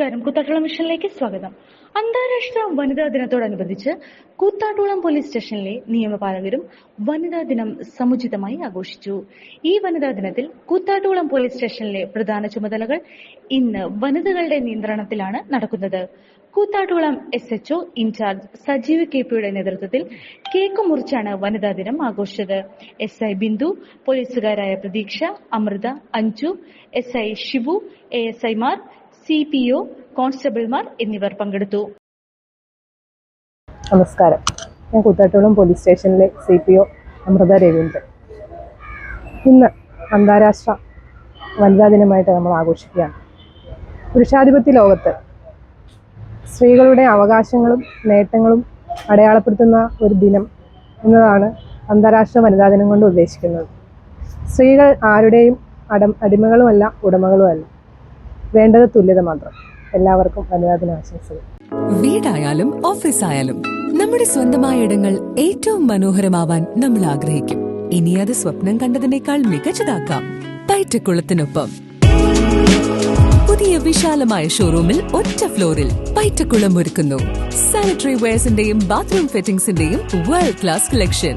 നമസ്കാരം. കൂത്താട്ടുളം മിഷനിലേക്ക് സ്വാഗതം. അന്താരാഷ്ട്ര വനിതാ ദിനത്തോടനുബന്ധിച്ച് കൂത്താട്ടുളം പോലീസ് സ്റ്റേഷനിലെ നിയമപാലകരും വനിതാ ദിനം സമുചിതമായി ആഘോഷിച്ചു. ഈ വനിതാ ദിനത്തിൽ കൂത്താട്ടുകുളം പോലീസ് സ്റ്റേഷനിലെ പ്രധാന ചുമതലകൾ ഇന്ന് വനിതകളുടെ നിയന്ത്രണത്തിലാണ് നടക്കുന്നത്. Koothattukulam S H O in charge Sajeev K പിയുടെ നേതൃത്വത്തിൽ കേക്ക് മുറിച്ചാണ് വനിതാ ദിനം ആഘോഷിച്ചത്. S I Bindu പോലീസുകാരായ Pratheeksha Amritha Anju S I Shibu A S ഐമാർ C P O കോൺസ്റ്റബിൾമാർ എന്നിവർ പങ്കെടുത്തു. നമസ്കാരം. ഞാൻ കൂത്താട്ടുകുളം പോലീസ് സ്റ്റേഷനിലെ C P O Amritha Raveendran. ഇന്ന് അന്താരാഷ്ട്ര വനിതാ ദിനമായിട്ട് നമ്മൾ ആഘോഷിക്കുകയാണ്. പുരുഷാധിപത്യ ലോകത്ത് സ്ത്രീകളുടെ അവകാശങ്ങളും നേട്ടങ്ങളും അടയാളപ്പെടുത്തുന്ന ഒരു ദിനം എന്നതാണ് അന്താരാഷ്ട്ര വനിതാ ദിനം കൊണ്ട് ഉദ്ദേശിക്കുന്നത്. സ്ത്രീകൾ ആരുടെയും അടം അടിമകളുമല്ല ഉടമകളുമല്ല. വേണ്ടത് തുല്യത മാത്രം. എല്ലാവർക്കും വനിതാ ദിന ആശംസകൾ. വീടായാലും ഓഫീസായാലും നമ്മുടെ സ്വന്തമായ ഇടങ്ങൾ ഏറ്റവും മനോഹരമാവാൻ നമ്മൾ ആഗ്രഹിക്കും. ഇനി അത് സ്വപ്നം കണ്ടതിനേക്കാൾ മികച്ചതാക്കാം. പൈറ്റക്കുളത്തിനൊപ്പം. പുതിയ വിശാലമായ ഷോറൂമിൽ ഒറ്റ ഫ്ലോറിൽ പൈറ്റക്കുളം ഒരുക്കുന്നു. സാനിറ്ററി വെയർസിന്റെയും ബാത്റൂം ഫിറ്റിംഗ്സിന്റെയും വേൾഡ് ക്ലാസ് കളക്ഷൻ